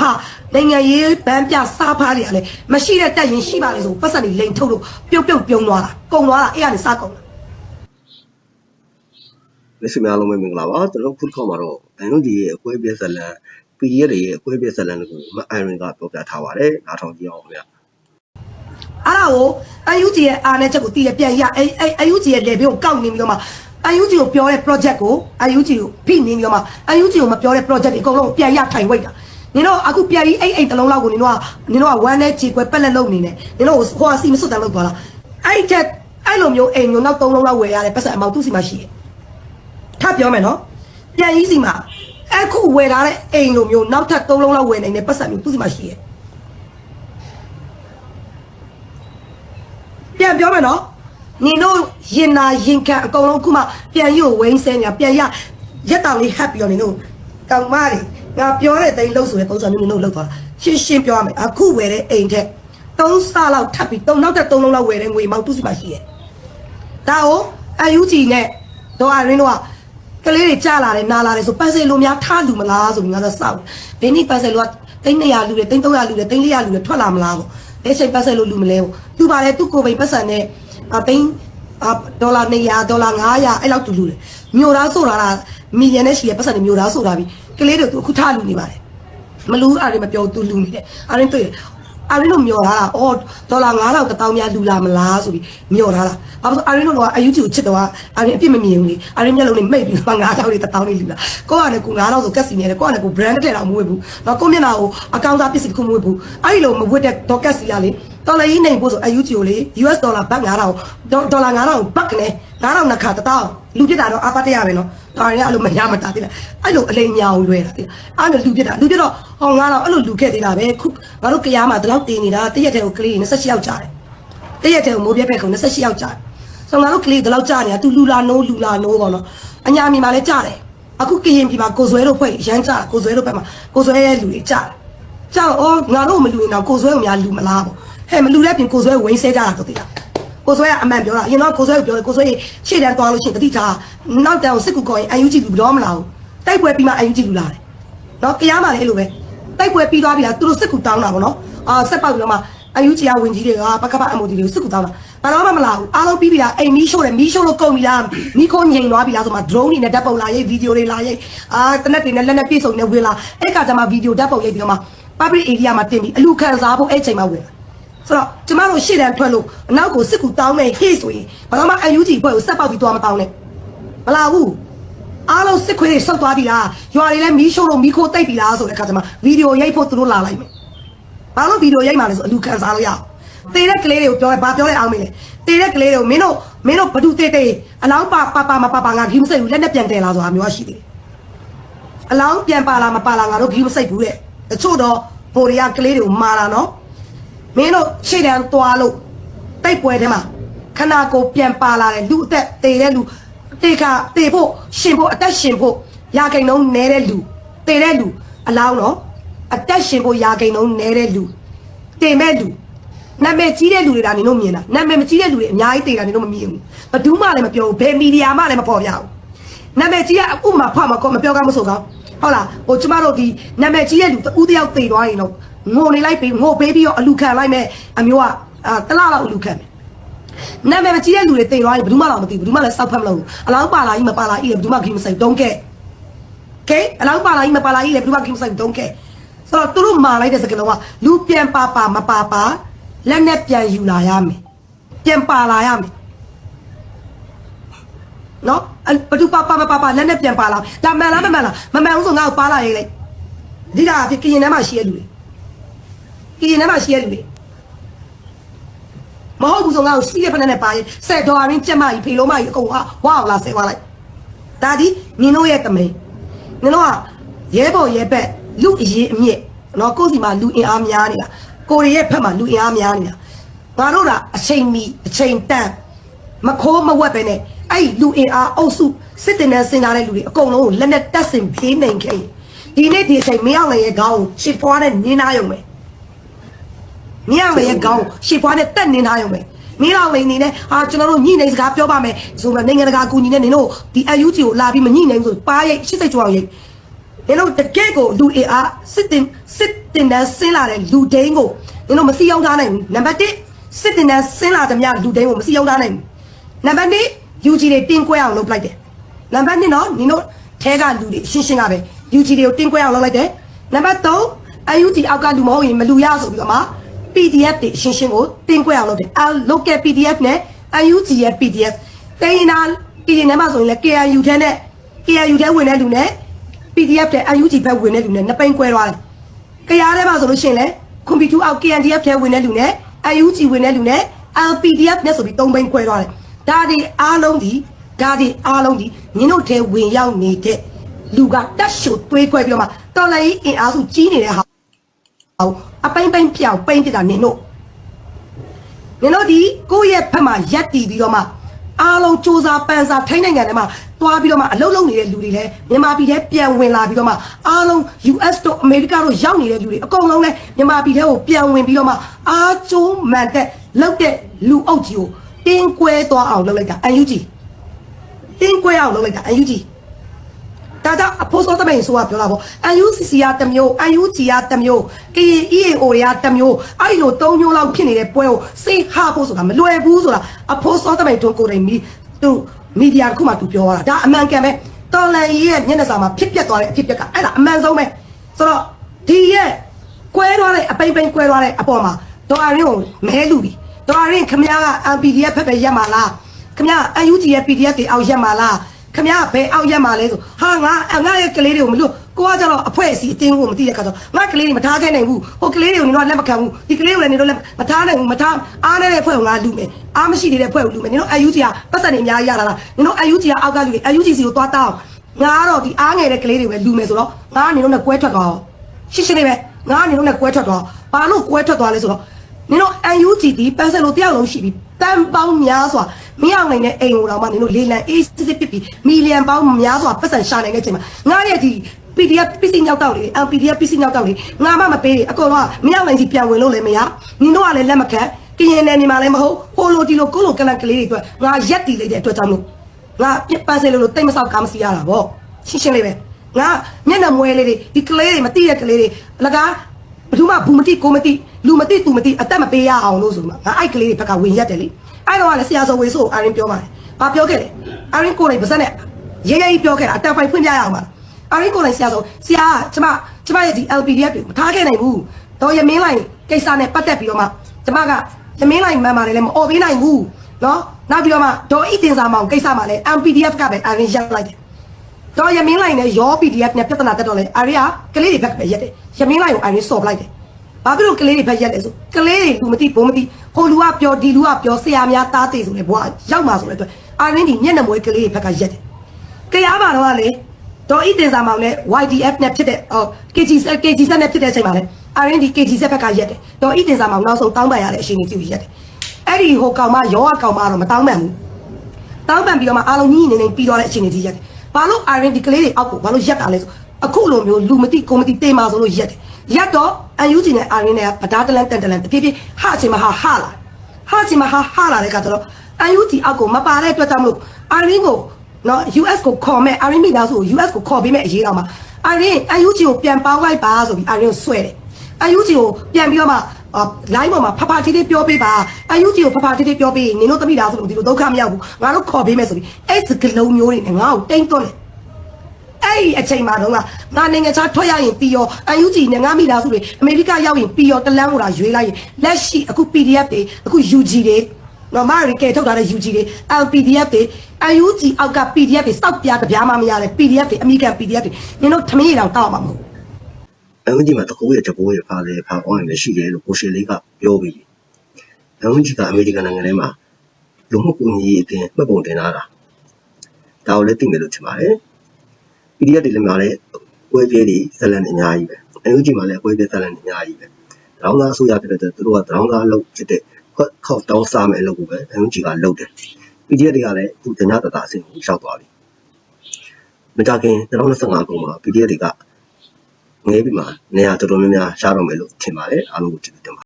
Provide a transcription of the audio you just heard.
ဖနိုင်ငံရေးဗန်းပြစားဖားတွေကလည်းမရှိတဲ့တက်ရင်ရှိပါလေဆိုပတ်စံတွေလိန်ထုတ်လို့ပြုတ်ပြုတ်ပြုံးသွားတာကုံသွားတာအဲ့ကနေစားကုန်တာလက်ရှိများလုံးပဲမင်္ဂလာပါကျွန်တော်ခုတစ်ခေါက်မှာတော့ဘန်လုံးကြီးရဲ့အကွဲပြက်ဇလန် PDF တွေရဲ့အကွဲပြက်ဇလန်တွေကိုမအိုင်ရင်ကပြောပြထားပါတယ်နားထောင်ကြည့်အောင်ခင်ဗျာအဲ့ဒါကိုအယူဂျီရဲ့အားနဲ့ချက်ကိုတီးရပြန်ရအဲ့အဲ့အယူဂျီရဲ့ level ကိုကောက်နေပြီးတော့မှအယူဂျီကိုပြောတဲ့ project ကိုအယူဂျီကိုဖိနေပြီးတော့မှအယူဂျီကိုမပြောတဲ့ project တွေအကုန်လုံးပြန်ရထိုင်ဝိတ်တာ နင်တို့အခုပြန်ပြီးအဲ့အဲ့တလုံးလောက်ကိုနင်တို့ကနင်တို့ကဝမ်းနဲ့ခြေခွဲပက်လက်လုံးနေနေနင်တို့ဟိုအစီမစွတ်တန်လောက်သွားလားအဲ့ချက်အဲ့လိုမျိုးအိမ်မျိုးနောက်သုံးလုံးလောက်ဝယ်ရတယ်ပတ်စံအမောက်သူ့စီမှာရှိတယ်ထပ်ပြောမယ်နော်ပြန်ကြီးစီမှာအခုဝယ်ထားတဲ့အိမ်လိုမျိုးနောက်ထပ်သုံးလုံးလောက်ဝယ်နိုင်တဲ့ပတ်စံမျိုးသူ့စီမှာရှိတယ်ပြန်ပြောမယ်နော်ညီတို့ရင်နာရင်ခံအကုန်လုံးခုမှပြန်ရုပ်ဝိန်းစဲနေပြန်ရရက်တောင်လေးဟပ်ပြီးတော့ညီတို့တောင်မတွေ ငါပြောတဲ့တိန်လှုပ်ဆိုတဲ့ပုံစံမျိုးညီတို့လှုပ်သွားတာရှင်းရှင်းပြောရမယ်အခုဝယ်တဲ့အိမ်ထက်သုံးဆလောက်ထပ်ပြီးသုံးနောက်တဲ့သုံးလုံးလောက်ဝယ်တဲ့ငွေမောက်သူ့စီမှာရှိရဲ့ဒါကိုအယူဂျီနဲ့တော့အရင်းတော့ကလေးတွေကြာလာတယ်နာလာတယ်ဆိုပတ်စင်လိုများထားလူမလားဆိုပြီးငါတော့စောက်ဘယ်နည်းပတ်စင်လိုကတိန်း200လူတွေတိန်း300လူတွေတိန်း400လူတွေထွက်လာမလားပေါ့ဘယ်ချိန်ပတ်စင်လိုလူမလဲပေါ့သူပါလေသူကိုယ်ပိန်ပတ်စံနဲ့အသိန်း အာဒေါ်လာ200ဒေါ်လာ900အဲ့လောက်တူလူတယ်မြို့သားဆိုတာကမီလီယံနဲ့ရှိရပတ်စံတွေမြို့သားဆိုတာပြီးကလေးတွေသူအခုထားလူနေပါတယ်မလူအားတွေမပြောသူလူနေတယ်အားရင်းတွေ့တယ်အားရင်းတို့မျောထားတာအော်ဒေါ်လာ9000တပေါင်းများလူလာမလားဆိုပြီးမျောထားတာဘာလို့အားရင်းတို့ကအယူဂျီကိုချစ်တော့အားရင်းအပြစ်မမြင်ဘူးလေအားရင်းမျက်လုံးနဲ့မိတ်ပြီးတော့9000တွေတပေါင်းလေးလူလာကိုကလည်းကို9000ဆိုကက်စီနေတယ်ကိုကလည်းကို brand တဲ့တော့မဝေဘူးတော့ကိုမျက်နှာကိုအကောင့်သားပစ္စည်းတစ်ခုမဝေဘူးအဲ့ဒီလိုမဝတ်တဲ့ဒေါ်ကက်စီကလေ တော်လည်းကြီးနေဖို့ဆိုအယူဂျီကိုလေ US ဒေါ်လာဘတ်9000ဒေါ်လာ9000ဘတ်ကလေး9000နှစ်ခါတတောင်းလူပြစ်တာတော့အပတ်တရပဲနော်ဒါရင်အဲ့လိုမရမတာသေးလားအဲ့လိုအလိမ်ညာကိုလွဲတာသေးလားအဲ့လိုလူပြစ်တာလူပြစ်တော့ဟော9000အဲ့လိုလူခဲ့သေးတာပဲခုငါတို့ကြားမှာဒီလောက်တင်နေတာတရက်တည်းကိုကလေး28ယောက်ကြာတယ်တရက်တည်းကိုမိုးပြက်ဖက်ကို28ယောက်ကြာတယ်ဆိုတော့ငါတို့ကလေးဒီလောက်ကြာနေတာသူလူလာနိုးလူလာနိုးပေါ့နော်အညာမီမှာလည်းကြာတယ်အခုကရင်ပြည်မှာကိုဇွဲတို့ဖွဲ့ရမ်းကြာကိုဇွဲတို့ဘက်မှာကိုဇွဲရဲ့လူတွေကြာတယ်ကြာတော့အော်ငါတို့မလူရင်တော့ကိုဇွဲကိုများလူမလားပေါ့ ဟဲ့မလူတဲ့ပြင်ကိုဇွဲဝိန်းဆဲကြတာတော့သိလားကိုဆွဲကအမှန်ပြောတာအရင်တော့ကိုဆွဲကိုပြောတယ်ကိုဆွဲရှေ့တန်းသွားလို့ရှိရင်တတိထားနောက်တန်းကိုစစ်ကူခေါ်ရင်အယူကြည့်လူတော့မလာဘူးတိုက်ပွဲပြီးမှအယူကြည့်လူလာတယ်နော်ကြားမှာလည်းအဲ့လိုပဲတိုက်ပွဲပြီးသွားပြီလားသူတို့စစ်ကူတောင်းတာပေါ့နော်အာဆက်ပေါက်ပြီးတော့မှအယူကြည့်ရဝင်ကြီးတွေကပကပအမိုဒီတွေကိုစစ်ကူတောင်းတာဘာလို့မှမလာဘူးအားလုံးပြီးပြီလားအိမ်မီးရှို့တယ်မီးရှို့လို့ကုန်ပြီလားမီးခိုးငိန်သွားပြီလားဆိုမှ drone တွေနဲ့ဓာတ်ပုံလာရိုက်ဗီဒီယိုတွေလာရိုက်အာတနက်တွေနဲ့လက်နဲ့ပြေဆုံးနေဝင်လာအဲ့ကကြမှာဗီဒီယိုဓာတ်ပုံရိုက်ပြီးတော့မှ public area မှာတင်ပြီးအလူခံစားဖို့အဲ့ချိန်မှာဝင်လာ ဆိုတော့ကျမတို့ရှေ့တန်းထွက်လို့အနောက်ကိုစစ်ကူတောင်းမယ်ဟေ့ဆိုရင်ဘာလို့မှအယူကြီးဘွဲကိုဆက်ပေါက်ပြီးသွားမတောင်းနဲ့မလာဘူးအားလုံးစစ်ခွေးတွေဆုတ်သွားပြီလားရွာတွေလည်းမီးရှို့လို့မီးခိုးတိတ်ပြီလားဆိုတဲ့အခါကျမှဗီဒီယိုရိုက်ဖို့သူတို့လာလိုက်မယ်ဘာလို့ဗီဒီယိုရိုက်မှလဲဆိုအလူခံစားလို့ရအောင်တေတဲ့ကလေးတွေကိုပြောရဲဘာပြောလဲအောင်မေးလေတေတဲ့ကလေးတွေကိုမင်းတို့မင်းတို့ဘဒုတေတေအလောင်းပါပါပါမပါပါငါဂီးမစိတ်ဘူးလက်နဲ့ပြန်တယ်လားဆိုတာမျိုးရှိသေးတယ်အလောင်းပြန်ပါလားမပါလားငါတို့ဂီးမစိတ်ဘူးတဲ့တချို့တော့ဗိုလ်တွေကကလေးတွေကိုမာတာနော် မင်းတို့ခြေတန်းသွားလို့တိုက်ပွဲထဲမှာခနာကိုပြန်ပါလာတယ်လူအသက်တေတဲ့လူတေခါတေဖို့ရှင်ဖို့အသက်ရှင်ဖို့ရာဂိန်လုံးနဲတဲ့လူတေတဲ့လူအလောင်းတော့အသက်ရှင်ဖို့ရာဂိန်လုံးနဲတဲ့လူတေမဲ့လူနာမည်ကြီးတဲ့လူတွေဒါနေလို့မြင်တာနာမည်မကြီးတဲ့လူတွေအများကြီးတေတာနေလို့မမြင်ဘူးဘယ်သူမှလည်းမပြောဘူးဘယ်မီဒီယာမှလည်းမပေါ်ပြဘူးနာမည်ကြီးကဥမာဖွားမှာကောမပြောကောင်းမဆိုကောင်းဟုတ်လားဟိုကျမတို့ဒီနာမည်ကြီးတဲ့လူတူတယောက်တေသွားရင်တော့ ငိုနေလိုက်ပြီးငိုပေးပြီးတော့အလူခံလိုက်မဲ့အမျိုးကအာတလားလောက်အလူခံမယ်နာမည်မကြီးတဲ့လူတွေတေသွားရင်ဘယ်သူမှတော့မသိဘူးဘယ်သူမှလည်းစောက်ဖက်မလို့ဘူးအလောင်းပါလာကြီးမပါလာကြီးလည်းဘယ်သူမှဂိမ်းမဆိုင်တုံးခဲ့ကဲအလောင်းပါလာကြီးမပါလာကြီးလည်းဘယ်သူမှဂိမ်းမဆိုင်တုံးခဲ့ဆိုတော့သူတို့မာလိုက်တဲ့စကားလုံးကလူပြန်ပါပါမပါပါလက်နဲ့ပြန်ယူလာရမယ်ပြန်ပါလာရမယ်နော်အဲ့ဘသူပါပါမပါပါလက်နဲ့ပြန်ပါလာဒါမှန်လားမမှန်လားမမှန်ဘူးဆိုငါ့ကိုပါလာရေးလိုက်ဒီကဖြစ်ကရင်ထဲမှာရှိရလူတွေ ကရင်ထဲမှာရှိရလူတွေမဟုတ်ဘူးဆိုငါ့ကိုစီးရဖက်နဲ့ပါရင်ဆယ်ဒေါ်လာရင်းကျက်မကြီးဖေလုံးမကြီးအကုန်ဟာဝါလာဆဲသွားလိုက်ဒါဒီနင်တို့ရဲ့တမိန်နင်တို့ကရဲဘော်ရဲဘက်လူအရေးအမြင့်နော်ကိုယ့်စီမှာလူအင်အားများနေတာကိုရီရဲ့ဘက်မှာလူအင်အားများနေတာငါတို့ကအချိန်မီအချိန်တန်မခိုးမဝက်ပဲနဲ့အဲ့ဒီလူအင်အားအုပ်စုစစ်တင်နဲ့စင်လာတဲ့လူတွေအကုန်လုံးကိုလက်နဲ့တက်ဆင်ဖေးနိုင်ခဲ့ရင်ဒီနေ့ဒီအချိန်မင်းအောင်လည်းရဲ့ခေါင်းကိုရှစ်ဖွားနဲ့နင်းသားရုံပဲ မင်းအောင်လည်းရဲ့ခေါင်းကိုရှစ်ဖွားနဲ့တက်နင်းထားရုံပဲမင်းအောင်လည်းနေနဲ့အာကျွန်တော်တို့ညှိနေစကားပြောပါမယ်ဆိုတော့နိုင်ငံတကာအကူအညီနဲ့နင်တို့ဒီ UG ကိုလာပြီးမညှိနိုင်ဘူးဆိုပါရိတ်ရှစ်စိတ်ကြွအောင်ရိတ်နင်တို့တကယ့်ကိုလူအင်အားစစ်တင်စစ်တင်တန်းဆင်းလာတဲ့လူဒိန်းကိုနင်တို့မစီအောင်ထားနိုင်ဘူးနံပါတ်1စစ်တင်တန်းဆင်းလာတဲ့မြလူဒိန်းကိုမစီအောင်ထားနိုင်ဘူးနံပါတ်2 UG တွေတင်းကွဲအောင်လုပ်လိုက်တယ်နံပါတ်2နော်နင်တို့ထဲကလူတွေရှင်းရှင်းကပဲ UG တွေကိုတင်းကွဲအောင်လုပ်လိုက်တယ်နံပါတ်3 UG အောက်ကလူမဟုတ်ရင်မလူရဆိုပြီးတော့မှ PDF တွေရှင်းရှင်းကိုတင်းကွဲအောင်လုပ်တယ်အလောက်က PDF နဲ့ UG ရဲ့ PDF တိုင်းနာပြည်နယ်မှာဆိုရင်လည်း KNU ထဲနဲ့ KNU ထဲဝင်တဲ့လူနဲ့ PDF တဲ့ UG ဘက်ဝင်တဲ့လူနဲ့နှစ်ပိန်ကွဲသွားတယ်။ကြရားထဲမှာဆိုလို့ရှိရင်လည်းကွန်ပျူတာအောက် KNDF ထဲဝင်တဲ့လူနဲ့ UG ဝင်တဲ့လူနဲ့ LPDF နဲ့ဆိုပြီးသုံးပိန်ကွဲသွားတယ်။ဒါဒီအားလုံးဒီဒါဒီအားလုံးဒီညတို့ထဲဝင်ရောက်နေတဲ့လူကတက်ရှုတွေးခွဲပြီးတော့မှတော်လိုင်းအင်အားစုကြီးနေတဲ့ဟာ ဟောအပိန်ပိန်ပြောင်ပိန်ပြတာနင်တို့နင်တို့ဒီကိုယ့်ရဲ့ဖက်မှာရက်တီပြီးတော့မှအားလုံးစူးစမ်းပန်းစားထိုင်းနိုင်ငံထဲမှာတွားပြီးတော့မှအလုပ်လုပ်နေတဲ့လူတွေလည်းမြန်မာပြည်ထဲပြန်ဝင်လာပြီးတော့မှအားလုံး US တို့ America တို့ရောက်နေတဲ့လူတွေအကုန်လုံးလည်းမြန်မာပြည်ထဲကိုပြန်ဝင်ပြီးတော့မှအားကျိုးမှန်တဲ့လောက်တဲ့လူအုပ်ကြီးကိုတင်းကွဲသွားအောင်လုပ်လိုက်တာ UNG တင်းကွဲအောင်လုပ်လိုက်တာ UNG ဒါကြောင့်အဖိုးစောတမိန်ဆိုတာပြောတာပေါ့ UCC ကတစ်မျိုး UG ကတစ်မျိုး KEAO တွေကတစ်မျိုးအဲ့လို၃မျိုးလောက်ဖြစ်နေတဲ့ပွဲကိုစိတ်ဟဖို့ဆိုတာမလွယ်ဘူးဆိုတာအဖိုးစောတမိန်တို့ကိုယ်တိုင်မီသူမီဒီယာတစ်ခုမှသူပြောတာဒါအမှန်ကန်ပဲတော်လန်ကြီးရဲ့မျက်နှာစာမှာဖြစ်ပျက်သွားတဲ့အဖြစ်ပျက်ကအဲ့ဒါအမှန်ဆုံးပဲဆိုတော့ဒီရဲ့ကွဲသွားတဲ့အပိမ့်ပိမ့်ကွဲသွားတဲ့အပေါ်မှာဒေါ်အရင်ကိုမဲလူပြီဒေါ်အရင်ခမ ्या က MPDF ဖက်ပဲရက်မှာလားခမ ्या UG ရဲ့ PDF တွေအောက်ရက်မှာလား ခမရဘယ်အောက်ရက်မှာလဲဆိုဟာငါငါရဲ့ကလေးတွေကိုမလို့ကိုကကျတော့အဖွဲအစီအတင်းကိုမသိတဲ့ခါကျတော့ငါကလေးတွေမထားခဲ့နိုင်ဘူးဟိုကလေးတွေကိုနေတော့လက်မခံဘူးဒီကလေးကိုလည်းနေတော့လက်မထားနိုင်ဘူးမထားအားနေတဲ့ဖွဲ့ကိုငါလူမယ်အားမရှိနေတဲ့ဖွဲ့ကိုလူမယ်နေတော့ UG ကပတ်စံနေအများကြီးရလာတာနေတော့ UG ကအောက်ကလူတွေ UG စီကိုသွားတောင်းငါကတော့ဒီအားငယ်တဲ့ကလေးတွေပဲလူမယ်ဆိုတော့ငါကနေတော့နဲ့ကွဲထွက်သွားအောင်ရှင်းရှင်းလေးပဲငါကနေတော့နဲ့ကွဲထွက်သွားဘာလို့ကွဲထွက်သွားလဲဆိုတော့နင်တို့ UNG ဒီပန်းစက်လို့တယောက်လုံးရှိပြီတန်ပေါင်းများစွာ မရောက်နိုင်တဲ့အိမ်ကိုတော့မှနင်တို့လေးလံအေးစစ်စစ်ပစ်ပြီးမီလီယံပေါင်းများစွာပတ်စံရှာနိုင်တဲ့အချိန်မှာငါရဲ့ဒီ PDF ပစ္စည်းညောက်တော့လေ LPDF ပစ္စည်းညောက်တော့လေငါမှမပေးအကုန်လုံးကမရောက်နိုင်စီပြန်ဝင်လို့လည်းမရနင်တို့ကလည်းလက်မခံကရင်နယ်နေမှာလည်းမဟုတ်ဟိုလိုဒီလိုကိုလိုကလန်ကလေးတွေအတွက်ငါရက်တီလိုက်တဲ့အတွက်ကြောင့်လို့ငါပြပန်းစဲလို့လို့တိတ်မဆောက်ကားမစီရတာဗောရှင်းရှင်းလေးပဲငါမျက်နှာမွဲလေးတွေဒီကလေးတွေမသိတဲ့ကလေးတွေအလကား ဘယ်သူမှဘူးမသိကိုမသိလူမသိသူမသိအသက်မပေးရအောင်လို့ဆိုမှငါအဲ့ကလေးတွေဘက်ကဝင်ရက်တယ်လေအဲ့တော့ကလည်းဆရာစောဝေဆိုအာရင်ပြောပါတယ်ဘာပြောခဲ့လဲအာရင်ကိုယ်တိုင်ပါစက်နဲ့ရဲရဲကြီးပြောခဲ့တာအတက်ဖိုင်ဖွင့်ပြရအောင်ပါအာရင်ကိုယ်တိုင်ဆရာစောဆရာကကျမကျမရဲ့ဒီ LPDF တွေမထားခဲ့နိုင်ဘူးတော့ရမင်းလိုက်ကိစ္စနဲ့ပတ်သက်ပြီးတော့မှကျမကရမင်းလိုက်မှန်ပါတယ်လည်းမអော်ပေးနိုင်ဘူးနော်နောက်ပြီးတော့မှဒေါ်ဤတင်စာမောင်ကိစ္စမှာလည်း MPDF ကပဲအာရင်ရက်လိုက်တယ် တော့ရမင်းလိုက်နဲ့ရော PDF နဲ့ပြဿနာတက်တော့လေအာရီကကလေးတွေဘက်ပဲရက်တယ်ရမင်းလိုက်ကိုအာရီစော်ပလိုက်တယ်ဘာဖြစ်လို့ကလေးတွေဘက်ရက်လဲဆိုကလေးတွေလူမသိဘုံမသိဟိုလူကပြောဒီလူကပြောဆရာများတားသိဆိုလေဘွားရောက်မှာဆိုတဲ့အတွက်အာရင်းဒီမျက်နှာမွေးကလေးတွေဘက်ကရက်တယ်ကြားပါတော့ကလေတော့ဤတင်စာမောင်နဲ့ YDF နဲ့ဖြစ်တဲ့ဟော KG KG ဆက်နဲ့ဖြစ်တဲ့အချိန်မှာလေအာရင်းဒီ KG ဆက်ဘက်ကရက်တယ်တော့ဤတင်စာမောင်နောက်ဆုံးတောင်းပန်ရတဲ့အချိန်ကြီးကြည့်ရက်တယ်အဲ့ဒီဟိုကောင်မရောကကောင်မတော့မတောင်းပန်ဘူးတောင်းပန်ပြီးတော့မှအားလုံးညီညီနေနေပြီးတော့တဲ့အချိန်ကြီးရက်တယ်။ ဘာလို့ iron ဒီကလေးတွေအောက်ကိုဘာလို့ရက်တာလဲဆိုအခုလိုမျိုးလူမသိကိုမသိတေးမာဆိုလို့ရက်တယ်။ရက်တော့ UNG နဲ့ iron နဲ့ဗဒါတလန်တန်တလန်တဖြည်းဖြည်းဟာအချိန်မှာဟာဟာလာဟာအချိန်မှာဟာဟာလာတဲ့အခါကျတော့ UNG အောက်ကိုမပါတဲ့အတွက်ကြောင့်မလို့ iron ကိုနော် US ကိုခေါ်မဲ့ iron မိသားစုကို US ကိုခေါ်ပေးမဲ့အရေးတော့မှာ iron UNG ကိုပြန်ပေါင်းလိုက်ပါဆိုပြီး iron ကိုဆွဲတယ်။ UNG ကိုပြန်ပြီးတော့မှ အော် line ပေါ်မှာဖဖတီးတီးပြောပေးပါ UNG ကိုဖဖတီးတီးပြောပေးရင်နင်တို့တမိသားဆိုလို့ဒီလိုဒုက္ခမရောက်ဘူးငါတို့ခေါ်ပေးမယ်ဆိုပြီးအဲ့စကလုံးမျိုးတွေနဲ့ငါ့ကိုတိမ့်သွန်းတယ်အဲ့ဒီအချိန်မှာတော့ငါနိုင်ငံခြားထွက်ရရင်ပြီးရော UNG နဲ့ငါမိသားစုတွေအမေရိကရောက်ရင်ပြီးရောတလန်းကိုလာရွေးလိုက်ရင်လက်ရှိအခု PDF တွေအခု UG တွေနော်မရီကဲထုတ်ထားတဲ့ UG တွေ LPDF တွေ UG အောက်က PDF တွေစောက်ပြားတပြားမှမရတဲ့ PDF တွေအမိကန် PDF တွေနင်တို့ထမင်းရအောင်တောက်မှာမဟုတ်ဘူး အန်ဂျီမှာတကူရဲ့တကူရဲ့ဖားလေဖားကောင်းရင်ရှိတယ်လို့ကိုရှင်လေးကပြောပြီးအန်ဂျီကအမေရိကန်နိုင်ငံထဲမှာလူမှုကူညီရေးအတင်းမှတ်ပုံတင်လာတာဒါကိုလည်းသိမယ်လို့ထင်ပါတယ် PDF တွေလည်းများလဲဝဲပြေးတွေဇလန်အများကြီးပဲအန်ဂျီမှာလည်းဝဲပြေးဇလန်အများကြီးပဲတောင်းသားအစိုးရဖြစ်တဲ့သူတို့ကတောင်းသားလုပ်ဖြစ်တဲ့ခောက်တောင်းစားမယ်လို့ပဲအန်ဂျီကလုပ်တယ် PDF တွေကလည်းသူတ냐တတာအဆင့်ကိုရောက်သွားပြီမကြခင်2025ခုမှာ PDF တွေက ငဲပြီးမှနေရာတော်တော်များများရှားတော့မယ်လို့ထင်ပါတယ်အားလုံးကိုကျေးဇူးတင်ပါ